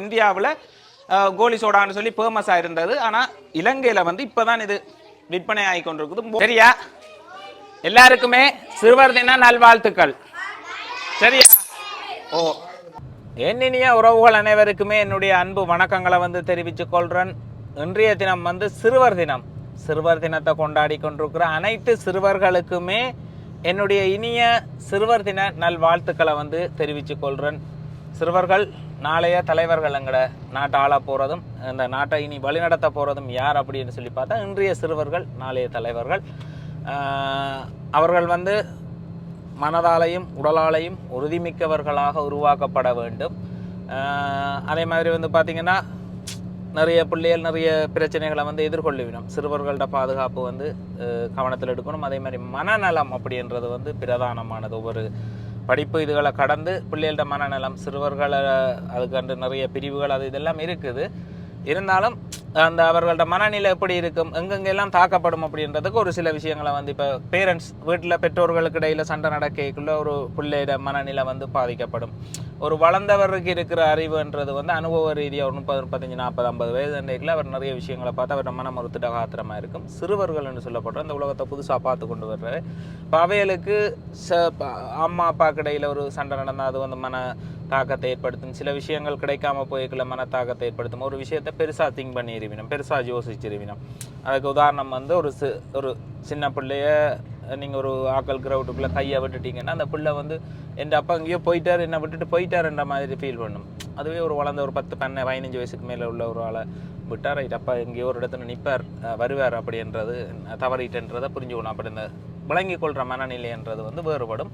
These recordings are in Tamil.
இந்தியாவில் கோலி சோடான்னு சொல்லி ஃபேமஸாக இருந்தது. ஆனால் இலங்கையில் வந்து இப்போ தான் இது விற்பனை ஆகி கொண்டிருக்குது. சரியா? எல்லாருக்குமே சிறுவர் தின நல்வாழ்த்துக்கள். சரியா? ஓ. என்னினிய உறவுகள் அனைவருக்குமே என்னுடைய அன்பு வணக்கங்களை வந்து தெரிவித்து கொள்கிறேன் இன்றைய தினம் வந்து சிறுவர் தினம். சிறுவர் தினத்தை கொண்டாடி கொண்டிருக்கிற அனைத்து சிறுவர்களுக்குமே என்னுடைய இனிய சிறுவர் தின நல்வாழ்த்துக்களை வந்து தெரிவித்து கொள்கிறேன் சிறுவர்கள் நாளைய தலைவர்கள் எங்களை நாட்டை ஆள போகிறதும் இந்த நாட்டை இனி வழிநடத்த போகிறதும் யார் அப்படின்னு சொல்லி பார்த்தா இன்றைய சிறுவர்கள் நாளைய தலைவர்கள். அவர்கள் வந்து மனதாலையும் உடலாலையும் உறுதிமிக்கவர்களாக உருவாக்கப்பட வேண்டும். அதே மாதிரி வந்து பார்த்திங்கன்னா நிறைய பிள்ளைகள் நிறைய பிரச்சனைகளை வந்து எதிர்கொள்ளுவிடும் சிறுவர்களோட பாதுகாப்பு வந்து கவனத்தில் எடுக்கணும். அதே மாதிரி மனநலம் அப்படின்றது வந்து பிரதானமானது. ஒவ்வொரு படிப்பு இதுகளை கடந்து பிள்ளைகளோட மனநலம் சிறுவர்களை அதுக்கண்டு நிறைய பிரிவுகள் அது இதெல்லாம் இருக்குது. இருந்தாலும் அந்த அவர்களோட மனநிலை எப்படி இருக்கும் எங்கெங்கெல்லாம் தாக்கப்படும் அப்படின்றதுக்கு ஒரு சில விஷயங்களை வந்து இப்போ பேரண்ட்ஸ் வீட்டில் பெற்றோர்களுக்கு இடையில சண்டை நடக்கக்குள்ள ஒரு பிள்ளையோட மனநிலை வந்து பாதிக்கப்படும். ஒரு வளர்ந்தவருக்கு இருக்கிற அறிவுன்றது வந்து அனுபவ ரீதியாக ஒரு முப்பது முப்பத்தஞ்சு நாற்பது ஐம்பது வயது அன்றைக்குள்ள அவர் நிறைய விஷயங்களை பார்த்து அவரோட மனம் ஒரு திடகாத்திரமாக இருக்கும். சிறுவர்கள் என்று சொல்லப்படுற அந்த உலகத்தை புதுசாக பார்த்து கொண்டு வர்றாரு. இப்போ அவைகளுக்கு ச ப- அம்மா அப்பாக்கு இடையில் ஒரு சண்டை நடந்தால் அது வந்து மன தாக்கத்தை ஏற்படுத்தும். சில விஷயங்கள் கிடைக்காம போய்க்குள்ள மன தாக்கத்தை ஏற்படுத்தும். ஒரு விஷயத்தை பெருசாக திங்க் பண்ணிடுவினோம் பெருசாக யோசிச்சிருவினோம். அதுக்கு உதாரணம் வந்து ஒரு சி ஒரு சின்ன பிள்ளைய நீங்கள் ஒரு ஆக்கல் கிரவுண்டுக்குள்ளே கையை விட்டுட்டீங்கன்னா அந்த பிள்ளை வந்து என் அப்பா எங்கேயோ போயிட்டார் என்னை விட்டுட்டு போயிட்டாருன்ற மாதிரி ஃபீல் பண்ணும். அதுவே ஒரு வளர்ந்த ஒரு பத்து பன்ன பதினஞ்சு வயசுக்கு மேலே உள்ள ஒரு ஆளை விட்டார் ரைட் அப்பா எங்கேயோ ஒரு இடத்துல நிற்பார் வருவார் அப்படின்றது தவறிட்டன்றதை புரிஞ்சுக்கணும். அப்படி இந்த விளங்கி கொள்கிற மனநிலைன்றது வந்து வேறுபடும்.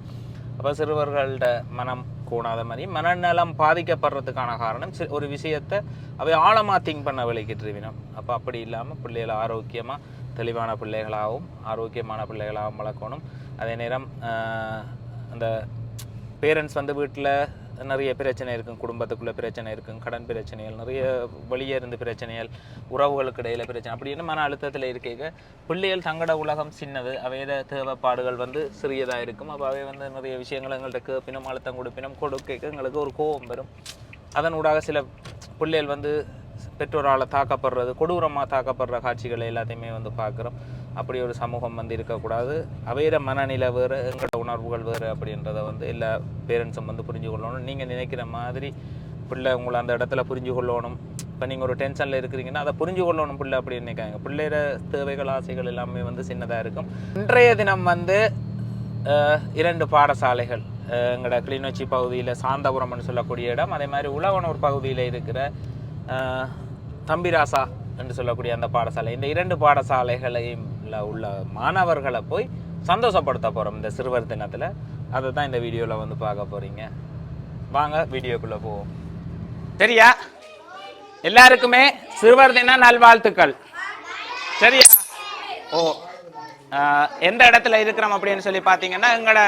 அப்போ சிறுவர்கள்ட மனம் கூடாத மாதிரி மனநலம் பாதிக்கப்படுறதுக்கான காரணம். சி- ஒரு விஷயத்தை அவை ஆழமாக திங்க் பண்ண விளைக்கிட்டுருவினோம் அப்போ அப்படி இல்லாமல் பிள்ளைகளை ஆரோக்கியமாக தெளிவான பிள்ளைகளாகவும் ஆரோக்கியமான பிள்ளைகளாகவும் வளர்க்கணும். அதே நேரம் அந்த பேரண்ட்ஸ் வந்து வீட்டில் நிறைய பிரச்சனை இருக்கும் குடும்பத்துக்குள்ள பிரச்சனை இருக்கும் கடன் பிரச்சனைகள் நிறைய வெளியே இருந்து பிரச்சனைகள் உறவுகளுக்கு இடையில பிரச்சனை அப்படின்னு மன அழுத்தத்தில் இருக்க பிள்ளைகள் தங்கட உலகம் சின்னது அவையோட தேவைப்பாடுகள் வந்து சிறியதாக இருக்கும். அப்போ அவை வந்து நிறைய விஷயங்கள் எங்கள்கிட்ட கேப்பினும் அழுத்தம் கொடுப்பினும் கொடுக்க எங்களுக்கு ஒரு கோபம் வரும். அதன் ஊடாக சில பிள்ளைகள் வந்து பெற்றோரால் தாக்கப்படுறது கொடூரமாக தாக்கப்படுற காட்சிகளை எல்லாத்தையுமே வந்து பார்க்குறோம். அப்படி ஒரு சமூகம் வந்து இருக்கக்கூடாது. அவையிற மனநிலை வேறு எங்களோட உணர்வுகள் வேறு அப்படின்றத வந்து எல்லா பேரண்ட்ஸும் வந்து புரிஞ்சு கொள்ளணும் நீங்கள் நினைக்கிற மாதிரி பிள்ளை உங்களை அந்த இடத்துல புரிஞ்சு கொள்ளணும் இப்போ நீங்கள் ஒரு டென்ஷனில் இருக்கிறீங்கன்னா அதை புரிஞ்சு கொள்ளணும் பிள்ளை அப்படின்னு நினைக்காங்க பிள்ளையோட தேவைகள் ஆசைகள் எல்லாமே வந்து சின்னதாக இருக்கும். இன்றைய தினம் வந்து இரண்டு பாடசாலைகள். எங்களோட கிளிநொச்சி பகுதியில் சாந்தபுரம்னு சொல்லக்கூடிய இடம். அதே மாதிரி உழவனூர் பகுதியில் இருக்கிற தம்பிராசா என்று சொல்லக்கூடிய அந்த பாடசாலை. இந்த இரண்டு பாடசாலைகளையும் உள்ள மாணவர்களை போய் சந்தோஷப்படுத்த போகிறோம் இந்த சிறுவர் தினத்தில். அதை தான் இந்த வீடியோவில் வந்து பார்க்க போகிறீங்க வாங்க வீடியோக்குள்ளே போவோம். சரியா? எல்லாருக்குமே சிறுவர் தின நல்வாழ்த்துக்கள். சரியா? ஓ ஆஹ், எந்த இடத்துல இருக்கிறோம் அப்படின்னு சொல்லி பார்த்தீங்கன்னா எங்களோட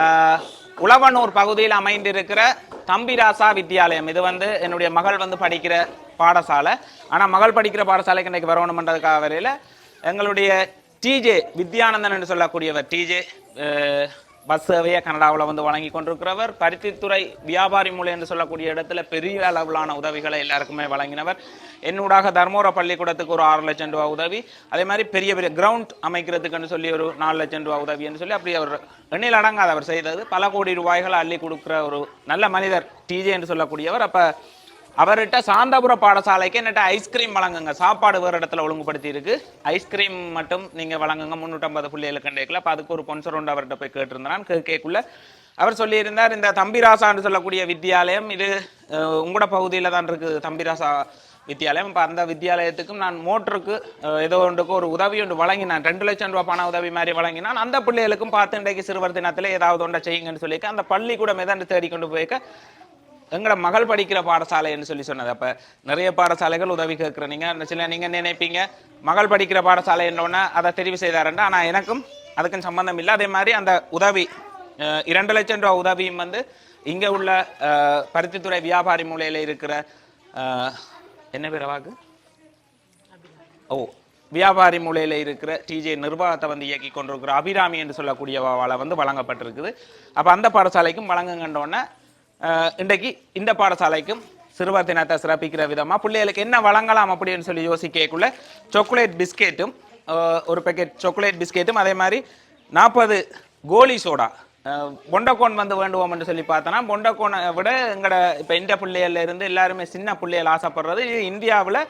ஆஹ், உழவனூர் பகுதியில் அமைந்திருக்கிற தம்பிராசா வித்யாலயம். இது வந்து என்னுடைய மகள் வந்து படிக்கிற பாடசாலை. ஆனால் மகள் படிக்கிற பாடசாலைக்கு இன்றைக்கு வரணுமன்றதுக்காக வரையில் எங்களுடைய டிஜே வித்யானந்தன் என்று சொல்லக்கூடியவர் டிஜே பஸ் சேவையை கனடாவில் வந்து வழங்கி கொண்டிருக்கிறவர். பருத்தித்துறை வியாபாரி மூலை என்று சொல்லக்கூடிய இடத்துல பெரிய அளவிலான உதவிகளை எல்லாருக்குமே வழங்கினவர். என்னூடாக தர்மபுர பள்ளிக்கூடத்துக்கு ஒரு ஆறு லட்சம் ரூபா உதவி. அதே மாதிரி பெரிய பெரிய கிரவுண்ட் அமைக்கிறதுக்குன்னு சொல்லி ஒரு நாலு லட்சம் ரூபா உதவின்னு சொல்லி அப்படி அவர் எண்ணில் அடங்காத அவர் செய்தது. பல கோடி ரூபாய்களை அள்ளி கொடுக்குற ஒரு நல்ல மனிதர் டிஜே என்று சொல்லக்கூடியவர். அப்போ அவர்கிட்ட சாந்தபுர பாடசாலைக்கு என்னட்ட ஐஸ்கிரீம் வழங்குங்க. சாப்பாடு வேறு இடத்துல ஒழுங்குபடுத்தி இருக்கு ஐஸ்கிரீம் மட்டும் நீங்கள் வழங்குங்க. முந்நூற்றம்பது பிள்ளைகளுக்கு கேட்கல அப்போ அதுக்கு ஒரு பொன்சர் உண்டு அவர்கிட்ட போய் கேட்டிருந்தான் கேட்கக்குள்ள அவர் சொல்லியிருந்தார் இந்த தம்பிராசான்னு சொல்லக்கூடிய வித்தியாலயம் இது உங்களோட பகுதியில் தான் இருக்குது தம்பிராசா வித்தியாலயம் இப்போ அந்த வித்தியாலயத்துக்கும் நான் மோட்டருக்கு ஏதோ ஒன்றுக்கு ஒரு உதவி ஒன்று வழங்கினான். ரெண்டு லட்சம் ரூபா பண உதவி மாதிரி வழங்கினான். அந்த பிள்ளைகளுக்கும் பார்த்து இன்றைக்கு சிறுவர் தினத்தில் ஏதாவது ஒன்றை செய்யுங்கன்னு சொல்லியிருக்கேன் அந்த பள்ளிக்கூடம் ஏதாண்டு தேடி கொண்டு போய்க்க எங்களோட மகள் படிக்கிற பாடசாலைன்னு சொல்லி சொன்னது. அப்போ நிறைய பாடசாலைகள் உதவி கேட்குறீங்க சில நீங்கள் நினைப்பீங்க. மகள் படிக்கிற பாடசாலை என்னொன்னே அதை தெரிவு செய்தாருண்டா ஆனால் எனக்கும் அதுக்கும் சம்பந்தம் இல்லை. அதே மாதிரி அந்த உதவி இரண்டு லட்சம் ரூபா உதவியும் வந்து இங்கே உள்ள பருத்தித்துறை வியாபாரி மூலையில் இருக்கிற என்ன பிறவாக்கு ஓ வியாபாரி மூலையில் இருக்கிற டிஜே நிர்வாகத்தை வந்து இயக்கி கொண்டிருக்கிற அபிராமி என்று சொல்லக்கூடியவாவால் வந்து வழங்கப்பட்டிருக்குது. அப்போ அந்த பாடசாலைக்கும் வழங்குங்கன்றோன்னே இன்றைக்கு இந்த பாடசாலைக்கும் சிறுவர் தினத்தை சிறப்பிக்கிற விதமாக பிள்ளைகளுக்கு என்ன வழங்கலாம் அப்படின்னு சொல்லி யோசிக்கக்குள்ள சாக்லேட் பிஸ்கெட்டும் ஒரு பேக்கெட் சாக்லேட் பிஸ்கெட்டும் அதே மாதிரி நாற்பது கோலி சோடா பொண்டக்கோன் வந்து வேண்டுவோம் என்று சொல்லி பார்த்தோன்னா பொண்டக்கோனை விட எங்களோட இப்போ இந்த பிள்ளைகள்ல இருந்து எல்லாருமே சின்ன பிள்ளைகள் ஆசைப்படுறது இது இந்தியாவில்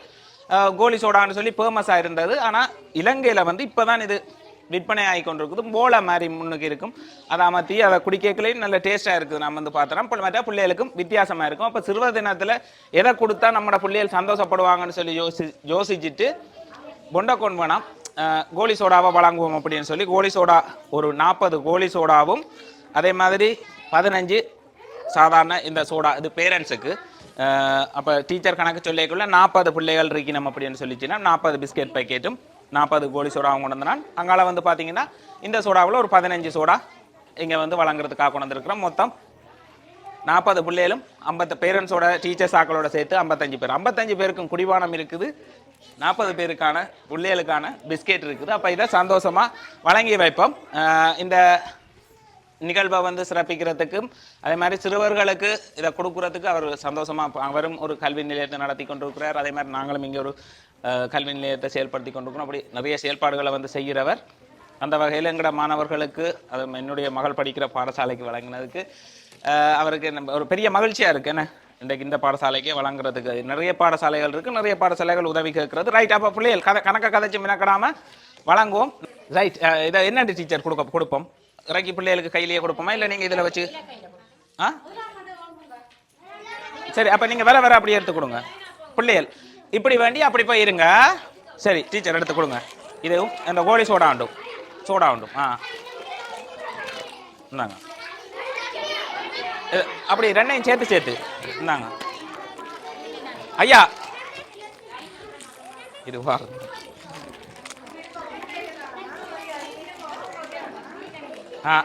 கோலி சோடான்னு சொல்லி ஃபேமஸாக இருந்தது. ஆனால் இலங்கையில் வந்து இப்போ தான் இது விற்பனை ஆகி கொண்டிருக்குது போல மாதிரி முன்னுக்கு இருக்கும். அதை அமர்த்தி அதை குடிக்கலையும் நல்ல டேஸ்ட்டாக இருக்குது. நம்ம வந்து பார்த்தோன்னா இப்போ மற்ற பிள்ளைகளுக்கும் வித்தியாசமாக இருக்கும். அப்போ சிறுவர் தினத்தில் எதை கொடுத்தா நம்மளோட பிள்ளைகள் சந்தோஷப்படுவாங்கன்னு சொல்லி யோசி யோசிச்சுட்டு பொண்டக்கோன் வேணாம் அஹ், கோலி சோடாவை வழங்குவோம் அப்படின்னு சொல்லி கோலி சோடா ஒரு நாற்பது கோலி சோடாவும் அதே மாதிரி பதினஞ்சு சாதாரண இந்த சோடா இது பேரண்ட்ஸுக்கு. அப்போ டீச்சர் கணக்கு சொல்லிக்குள்ள நாற்பது பிள்ளைகள் இருக்கணும் அப்படின்னு சொல்லிச்சுன்னா நாற்பது பிஸ்கெட் பேக்கெட்டும் நாற்பது கோலி சோடாவும் கொண்டு வந்தான் அங்கால வந்து பார்த்தீங்கன்னா இந்த சோடாவில் ஒரு பதினஞ்சு சோடா இங்கே வந்து வழங்குறதுக்காக கொண்டு வந்திருக்கிறோம் மொத்தம் நாற்பது பிள்ளைகளும் ஐம்பத்து பேரண்ட்ஸோட டீச்சர்ஸ் ஆக்களோட சேர்த்து ஐம்பத்தஞ்சு பேர். ஐம்பத்தஞ்சு பேருக்கும் குடிவானம் இருக்குது. நாற்பது பேருக்கான பிள்ளைகளுக்கான பிஸ்கெட் இருக்குது. அப்போ இதை சந்தோஷமாக வழங்கி வைப்போம். இந்த நிகழ்வை வந்து சிறப்பிக்கிறதுக்கும் அதே மாதிரி சிறுவர்களுக்கு இதை கொடுக்குறதுக்கு அவர் சந்தோஷமாக அவரும் ஒரு கல்வி நிலையத்தை நடத்தி கொண்டிருக்கிறார். அதே மாதிரி நாங்களும் இங்கே ஒரு கல்வி நிலையத்தை செயல்படுத்தி கொண்டிருக்கிறோம் அப்படி நிறைய செயல்பாடுகளை வந்து செய்கிறவர். அந்த வகையில் எங்கட மாணவர்களுக்கு அது என்னுடைய மகள் படிக்கிற பாடசாலைக்கு வழங்கினதுக்கு அவருக்கு நம்ம ஒரு பெரிய மகிழ்ச்சியாக இருக்கு. என்ன? இன்றைக்கு இந்த பாடசாலைக்கே வழங்குறதுக்கு. நிறைய பாடசாலைகள் இருக்குது நிறைய பாடசாலைகள் உதவி கேட்கறது. ரைட் அப்போ பிள்ளைகள் கதை கணக்க கதைச்சு மினக்கடாமல் வழங்குவோம். ரைட் இதை என்னென்ன டீச்சர் கொடுக்க கொடுப்போம்? இறக்கி பிள்ளைகளுக்கு கையிலேயே கொடுப்போமா? இல்லை நீங்கள் இதில் வச்சு ஆ? சரி அப்போ நீங்கள் வேற வேற அப்படி எடுத்து கொடுங்க. பிள்ளைகள் இப்படி வேண்டி அப்படி போய் இருங்க. சரி டீச்சர் எடுத்து கொடுங்க. இதுவும் இந்த கோழி சோடா உண்டும். சோடா உண்டும். ஆ. இந்தாங்க. இது, அப்படி ரெண்டையும் சேர்த்து சேர்த்து. இந்தாங்க. ஐயா. இது வா ஆ.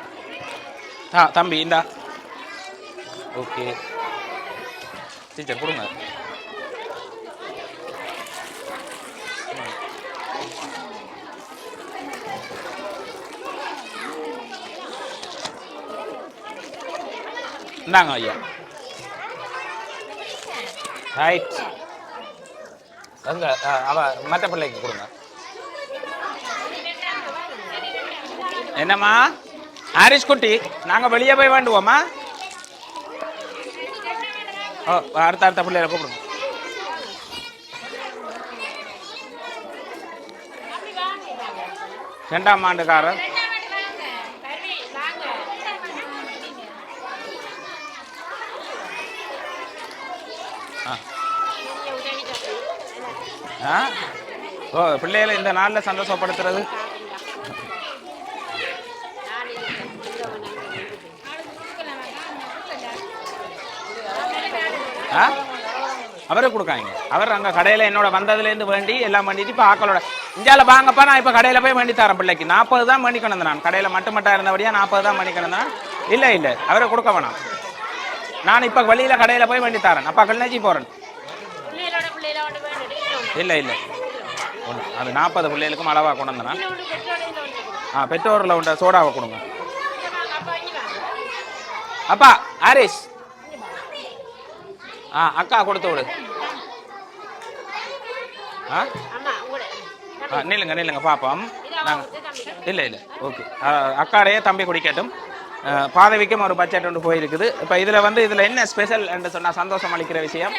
ஆ தம்பி இந்தா. ஓகே. டீச்சர் கொடுங்க. இந்தாங்க ஐயா ரைட் அங்க ஆ, அவ மற்ற பிள்ளைக்கு கொடுங்க என்னம்மா ஹாரிஸ் குட்டி நாங்கள் வெளியே போய் வேண்டுவோமா ஓ அடுத்த அடுத்த பிள்ளைகளை கூப்பிடுங்க ரெண்டாம் ஆண்டுக்காரர் ஓ பிள்ளைகளை இந்த நாளில் சந்தோஷப்படுத்துறது? ஆ? அவரே கொடுக்காங்க. அவர் அங்கே கடையில் என்னோட வந்ததுலேருந்து வேண்டி எல்லாம் பண்ணிட்டு இப்போ ஆக்களோட இந்தியாவில் வாங்கப்பா நான் இப்போ கடையில் போய் வேண்டி தரேன் பிள்ளைக்கு. நாற்பது தான் பண்ணி கொண்டு நான். கடையில் மட்டும் மட்டும் இருந்தபடியா நாற்பது தான் பண்ணி கொண்டு இல்லை இல்லை. அவரை கொடுக்க வேணாம். நான் இப்போ வெளியில் கடையில் போய் வேண்டி தரேன். அப்பா கல்யாச்சி போகிறேன் இல்லை இல்லை. அது நாற்பது பிள்ளைகளுக்கும் அளவாக கொண்டு வந்தேன். ஆ பெற்றோரில் உண்ட சோடாவை கொடுங்க. அப்பா ஹாரிஸ். ஆ அக்கா கொடுத்து விடு. ஆ? ஆ, நில்லுங்க நில்லுங்க பாப்போம் நாங்கள் இல்லை இல்லை ஓகே. அக்காடையே தம்பி குடிக்கட்டும் பாதவிக்கும் ஒரு பட்ஜெட் ஒன்று போயிருக்குது. இப்போ இதில் வந்து இதில் என்ன ஸ்பெஷல் என்று சொன்னால் சந்தோஷம் அளிக்கிற விஷயம்?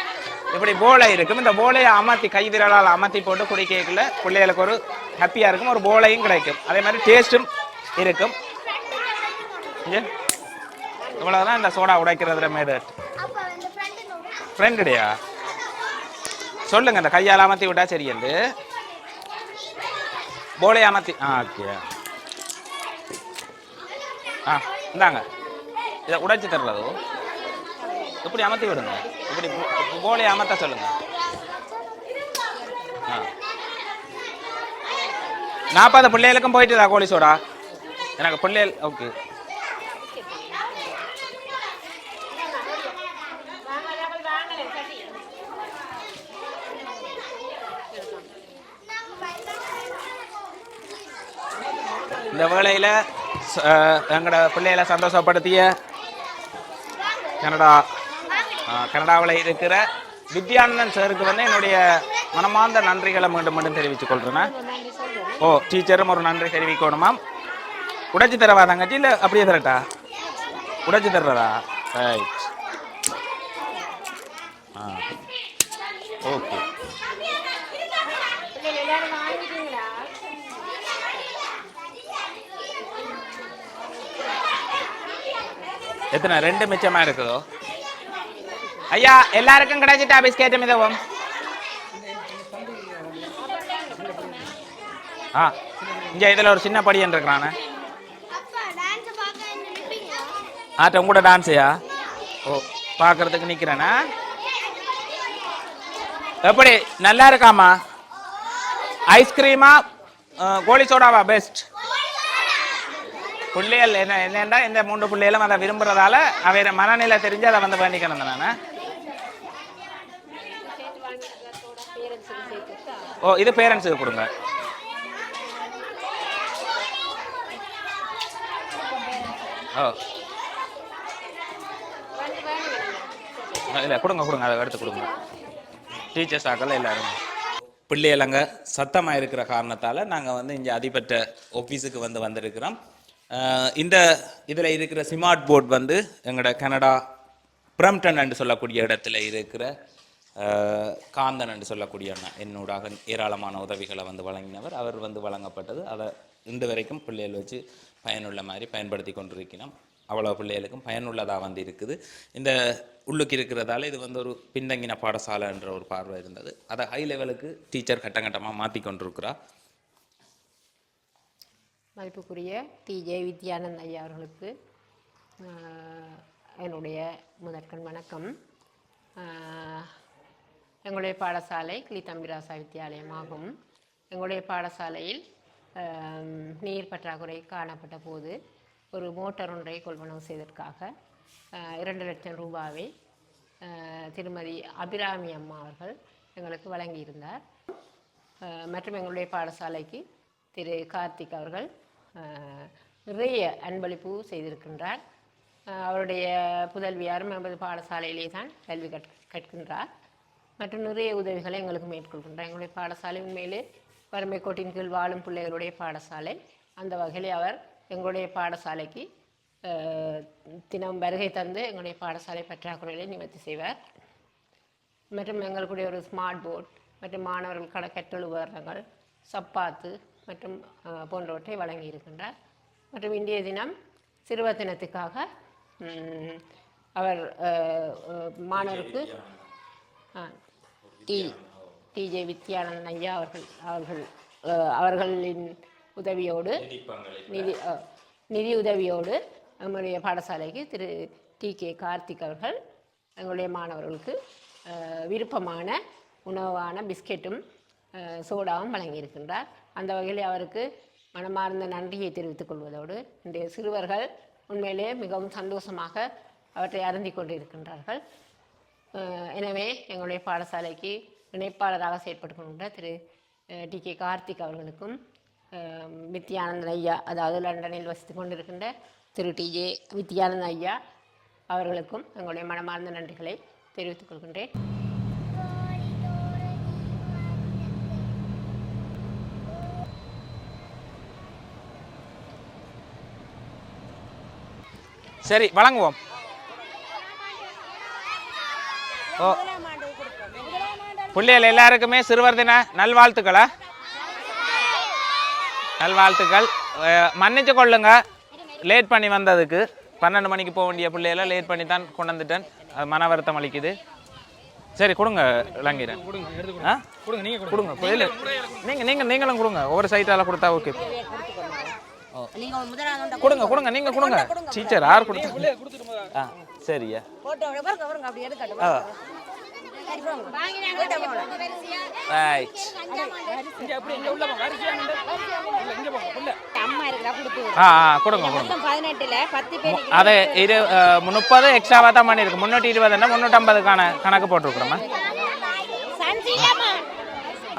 இப்படி போலை இருக்கும். இந்த போலையை அமர்த்தி கை விரலால் அமர்த்தி போட்டு குடிக்கல பிள்ளைகளுக்கு ஒரு ஹாப்பியாக இருக்கும். ஒரு போலையும் கிடைக்கும். அதே மாதிரி டேஸ்ட்டும் இருக்கும். இவ்வளோதான் இந்த சோடா உடைக்கிறதுல மேடு ஃப்ரெண்டுடையா சொல்லுங்க இந்த கையால் அமர்த்தி விட்டா சரியண்டு போலை அமர்த்தி ஆ ஓகே ஆ இந்தாங்க. இதை உடைச்சி தர்றதோ இப்படி அமர்த்தி விடுங்க? இப்படி போ- அமர்த்த சொல்லுங்க. ஆ. நாற்பது பிள்ளைகளுக்கும் போயிட்டுதா கோழி சோடா எனக்கு பிள்ளைகள் ஓகே. இந்த வேளையில் எங்களோட பிள்ளைகளை சந்தோஷப்படுத்திய என்னடா கனடாவில் இருக்கிற வித்யானந்தன் சாருக்கு வந்து என்னுடைய மனமார்ந்த நன்றிகளை மீண்டும் மீண்டும் தெரிவித்துக் கொள்றேன். ஓ டீச்சரும் ஒரு நன்றி தெரிவிக்கணுமா உடைச்சி தரவா தங்கச்சி? இல்லை அப்படியே தரட்டா? உடைச்சி தர்றதா? ரைட் ஆ. ஓகே எத்தனை? ரெண்டு மிச்சமாக இருக்குதோ? ஐயா எல்லாருக்கும் கிடைச்சிட்டா பிஸ்கெட் மிதவும். ஆ இங்க இதுல ஒரு சின்ன படியன் இருக்கிறானே. ஆட்ட உங்களோட டான்ஸையா ஓ பார்க்கறதுக்கு நிக்கிறேனா? எப்படி நல்லா இருக்காமா ஐஸ்கிரீமா கோழி சோடாவா பெஸ்ட் பிள்ளைகள் என்ன என்னண்டா இந்த மூன்று பிள்ளைகளும் அதை விரும்புறதால அவைய மனநிலை தெரிஞ்சு அதை வந்து பண்ணிக்கணும் நான் சேர்த்து வாங்கிக்கிறதோட பேரண்ட்ஸுக்கு சேர்த்துட்டா ஓ இது பேரண்ட்ஸுக்கு கொடுங்க. ஓ. இல்லை கொடுங்க கொடுங்க அதை எடுத்து கொடுங்க. டீச்சர்ஸ் ஆக்கல எல்லாரும். பிள்ளைகள் அங்கே சத்தமாக இருக்கிற காரணத்தால் நாங்கள் வந்து இங்கே அதிபட்ட ஆஃபீஸுக்கு வந்து வந்திருக்கிறோம். இந்த இதில் இருக்கிற ஸ்மார்ட் போர்ட் வந்து எங்களோட கனடா பிரம்டன் என்று சொல்லக்கூடிய இடத்துல இருக்கிற காந்தன் என்று சொல்லக்கூடிய அண்ணா என்னூடாக ஏராளமான உதவிகளை வந்து வழங்கினவர். அவர் வந்து வழங்கப்பட்டது. அதை இன்று வரைக்கும் பிள்ளைகள் வச்சு பயனுள்ள மாதிரி பயன்படுத்தி கொண்டிருக்கிறோம். அவ்வளோ பிள்ளைகளுக்கும் பயனுள்ளதாக வந்து இருக்குது. இந்த உள்ளுக்கு இருக்கிறதால இது வந்து ஒரு பின்தங்கின பாடசாலை என்ற ஒரு பார்வை இருந்தது. அதை ஹை லெவலுக்கு டீச்சர் கட்டம் கட்டமாக மாற்றி கொண்டிருக்கிறார் மதிப்புக்குரிய டிஜே வித்யானந்த் ஐயா அவர்களுக்கு என்னுடைய முதற்கண் வணக்கம். எங்களுடைய பாடசாலை கிளித்தம்பிராசா வித்தியாலயமாகும் எங்களுடைய பாடசாலையில் நீர் பற்றாக்குறை காணப்பட்ட போது ஒரு மோட்டார் ஒன்றை கொள்வனவு செய்ததற்காக இரண்டு லட்சம் ரூபாவை திருமதி அபிராமி அம்மா அவர்கள் எங்களுக்கு வழங்கியிருந்தார். மற்றும் எங்களுடைய பாடசாலைக்கு திரு கார்த்திக் அவர்கள் நிறைய அன்பளிப்பு செய்திருக்கின்றார். அவருடைய புதல்வியாரும் நமது பாடசாலையிலே தான் கல்வி கற் கற்கின்றார். மற்றும் நிறைய உதவிகளை எங்களுக்கு மேற்கொள்கின்றார். எங்களுடைய பாடசாலை உண்மையிலே வறுமை கோட்டின் கீழ் வாழும் பிள்ளைகளுடைய பாடசாலை. அந்த வகையில் அவர் எங்களுடைய பாடசாலைக்கு தினம் வருகை தந்து எங்களுடைய பாடசாலை பற்றாக்குறைகளை நிவர்த்தி செய்வார். மற்றும் எங்களுக்குடைய ஒரு ஸ்மார்ட் போர்ட் மற்றும் மாணவர்களுக்கான கற்றல் உபகரணங்கள் சப்பாத்து மற்றும் போன்றவற்றை வழங்கி இருக்கின்றார். மற்றும் இன்றைய தினம் சிறுவர் தினத்துக்காக அவர் மாணவருக்கு ஆ, டி டிஜே வித்யானந்த் ஐயா அவர்கள் அவர்கள் அவர்களின் உதவியோடு நிதி நிதி உதவியோடு நம்முடைய பாடசாலைக்கு திரு டி கே கார்த்திக் அவர்கள் எங்களுடைய மாணவர்களுக்கு விருப்பமான உணவான பிஸ்கெட்டும் சோடாவும் வழங்கியிருக்கின்றார். அந்த வகையில் அவருக்கு மனமார்ந்த நன்றியை தெரிவித்துக் கொள்வதோடு இன்றைய சிறுவர்கள் உண்மையிலே மிகவும் சந்தோஷமாக அவற்றை அருந்திக் கொண்டிருக்கின்றார்கள். எனவே எங்களுடைய பாடசாலைக்கு இணைப்பாளராக செயற்பட்டு கொண்ட திரு டி. கே. கார்த்திக் அவர்களுக்கும் வித்யானந்தன் ஐயா அதாவது லண்டனில் வசித்து கொண்டிருக்கின்ற திரு டி. ஜே வித்யானந்த ஐயா அவர்களுக்கும் எங்களுடைய மனமார்ந்த நன்றிகளை தெரிவித்துக் கொள்கின்றேன். சரி வழங்குவோம். ஓ. பிள்ளைகள் எல்லாருக்குமே சிறுவர் தின நல்வாழ்த்துக்களா நல்வாழ்த்துக்கள். மன்னிச்சு கொள்ளுங்க. லேட் பண்ணி வந்ததுக்கு. பன்னெண்டு மணிக்கு போக வேண்டிய பிள்ளைகளை லேட் பண்ணி தான் கொண்டு வந்துட்டேன். அது மன வருத்தம் அளிக்குது. சரி கொடுங்க இளங்கீரன். ஆ? கொடுங்க நீங்கள் கொடுங்க. இல்லை நீங்கள் நீங்கள் நீங்களும் கொடுங்க. ஒவ்வொரு சைட்டால் கொடுத்தா ஓகே கொடுங்க கொடுங்க. நீங்கள் கொடுங்க. டீச்சர் யார் கொடுத்தா? ஆ. சரியா? போட்டோ பாருங்க பாருங்க அப்படி எடுக்கட்டும் ஆ அது இரு முப்பது எக்ஸ்ட்ராவாக தான் பண்ணியிருக்கு. முந்நூற்றி இருபதுன்னா முந்நூற்றம்பதுக்கான கணக்கு போட்டிருக்கிறோம்மா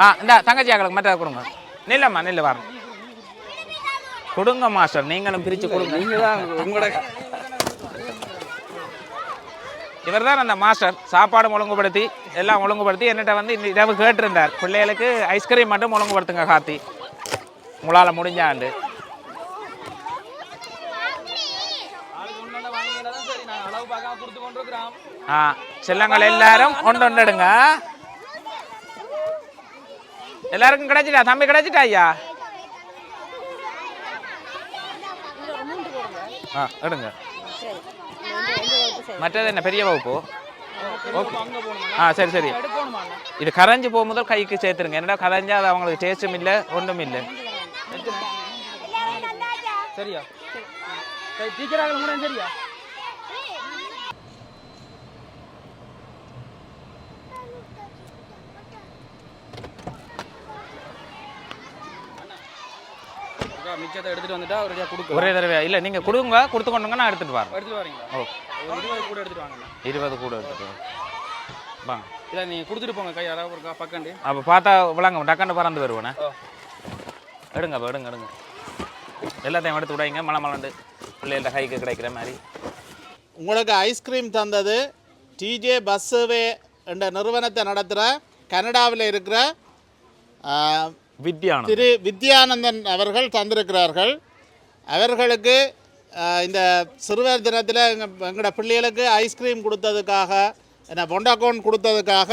ஆ இந்த தங்கச்சி ஆக்களுக்கு மற்ற கொடுங்க. நில்லம்மா நில்லு வரணும் கொடுங்க மாஸ்டர். நீங்களும் பிரித்து கொடுங்க. நீங்க தான் உங்களோட இவர் தான் அந்த மாஸ்டர். சாப்பாடும் ஒழுங்குபடுத்தி எல்லாம் ஒழுங்குபடுத்தி என்னட்ட வந்து இந்த இரவு கேட்டிருந்தார். பிள்ளைகளுக்கு ஐஸ்கிரீம் மட்டும் ஒழுங்குபடுத்துங்க காத்தி உங்களால் முடிஞ்சாண்டு ஆ செல்லங்கள் எல்லாரும் ஒன்று ஒன்று எடுங்க. எல்லாருக்கும் கிடைச்சிட்டா? தம்பி கிடைச்சிட்டா ஐயா? ஆ எடுங்க. மற்றது என்ன பெரிய வகுப்பு? ஆ சரி சரி. இது கரைஞ்சு போகும்போது கைக்கு சேர்த்துருங்க. என்னடா கரைஞ்சா அது அவங்களுக்கு டேஸ்ட்டும் இல்லை ஒன்றும் இல்லை. சரியா? சரி டீச்சராக முடியும் சரியா? மிச்சத்தை எடுத்துட்டு வந்துட்டா ஒரு கொடுக்க ஒரே தடவை இல்லை நீங்கள் கொடுங்க. கொடுத்து கொண்டுங்க நான் எடுத்துகிட்டு வரேன் எடுத்துட்டு வரீங்களா? ஓ. ஒரு இருபது கூட எடுத்துட்டு வாங்கண்ணா இருபது கூட எடுத்துகிட்டு வரேன் வாங்க. இல்லை நீங்கள் கொடுத்துட்டு போங்க கை யாராவது ஒரு பக்கண்டு. அப்போ பார்த்தா விளங்க டக்காண்டு பறந்து வருவேண்ணே எடுங்க அப்போ எடுங்க எடுங்க. எல்லாத்தையும் எடுத்து விடாங்க மலை மலண்டு பிள்ளைகள்ட்ட கைக்கு கிடைக்கிற மாதிரி. உங்களுக்கு ஐஸ்கிரீம் தந்தது. டிஜே பஸ் சேவை என்ற நிறுவனத்தை நடத்துகிற கனடாவில் இருக்கிற வித்யானந்தன். திரு வித்யானந்தன் அவர்கள் தந்திருக்கிறார்கள். அவர்களுக்கு இந்த சிறுவர் தினத்தில் எங்கள் எங்களோட பிள்ளைகளுக்கு ஐஸ்கிரீம் கொடுத்ததுக்காக என்ன பொண்டாக்கோன் கொடுத்ததுக்காக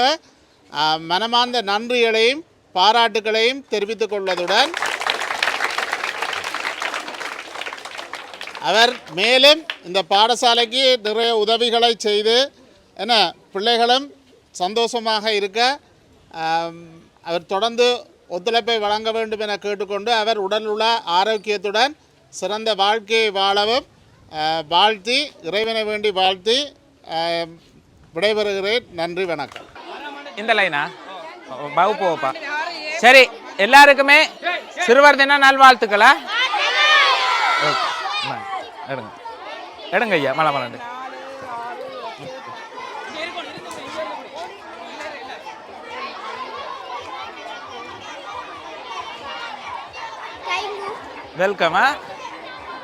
மனமார்ந்த நன்றிகளையும் பாராட்டுகளையும் தெரிவித்துக் கொள்வதுடன் அவர் மேலும் இந்த பாடசாலைக்கு நிறைய உதவிகளை செய்து என்ன பிள்ளைகளும் சந்தோஷமாக இருக்க அவர் தொடர்ந்து ஒத்துழைப்பை வழங்க வேண்டும் என கேட்டுக்கொண்டு அவர் உடல் உள்ள ஆரோக்கியத்துடன் சிறந்த வாழ்க்கையை வாழவும் வாழ்த்தி இறைவனை வேண்டி வாழ்த்தி விடைபெறுகிறேன். நன்றி வணக்கம். இந்த லைனா வகுப்பு சரி எல்லாருக்குமே சிறுவர் தின நல்வாழ்த்துக்களா எடுங்க. எடுங்க ஐயா மலை மலண்டு வெல்கமா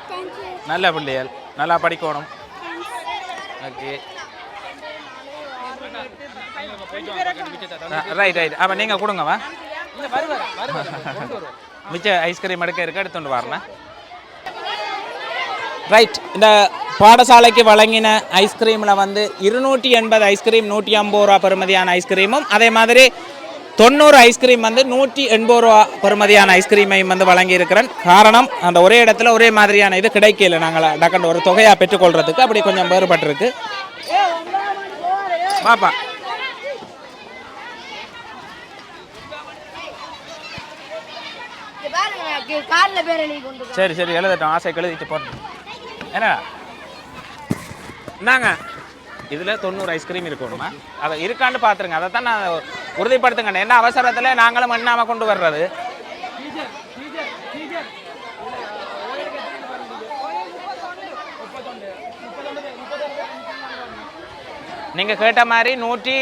தேங்க்யூ நல்ல பிள்ளைகள். நல்லா படிக்கணும். ஓகே ரைட் ரைட் அப்போ நீங்கள் கொடுங்கம்மா மிச்ச ஐஸ்கிரீம் எடுக்க இருக்க எடுத்துட்டு வரணும் ரைட் இந்த பாடசாலைக்கு வழங்கின ஐஸ்கிரீமில் வந்து இருநூற்றி எண்பது ஐஸ்கிரீம் நூற்றி ஐம்பது ரூபா பெறுமதியான ஐஸ்கிரீமும் அதே மாதிரி தொண்ணூறு ஐஸ்கிரீம் வந்து நூற்றி எண்பது ரூபா பெறுமதியான ஐஸ்கிரீமையும் வந்து வழங்கியிருக்கிறேன். காரணம் அந்த ஒரே இடத்துல ஒரே மாதிரியான இது கிடைக்கல நாங்கள். டக்குன்னு ஒரு தொகையாக பெற்றுக்கொள்றதுக்கு அப்படி கொஞ்சம் வேறுபட்டிருக்கு. பாப்பா. சரி சரி எழுதட்டும். ஆசை எழுதிட்டு போட்டோம் என்ன இந்தாங்க. இதில் தொண்ணூறு ஐஸ்கிரீம் இருக்கணுமா அதை இருக்கான்னு பார்த்துருங்க அதை தான் நான் உறுதிப்படுத்துங்க என்ன அவசரத்தில் நாங்களும் எண்ணாமல் கொண்டு வர்றது. நீங்கள் கேட்ட மாதிரி நூற்றி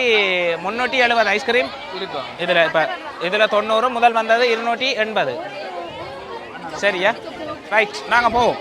முந்நூற்றி எழுபது ஐஸ்கிரீம் இருக்கும் இதில் இப்போ இதில் தொண்ணூறு முதல் வந்தது இருநூற்றி எண்பது. சரியா? ரைட் நாங்கள் போவோம்.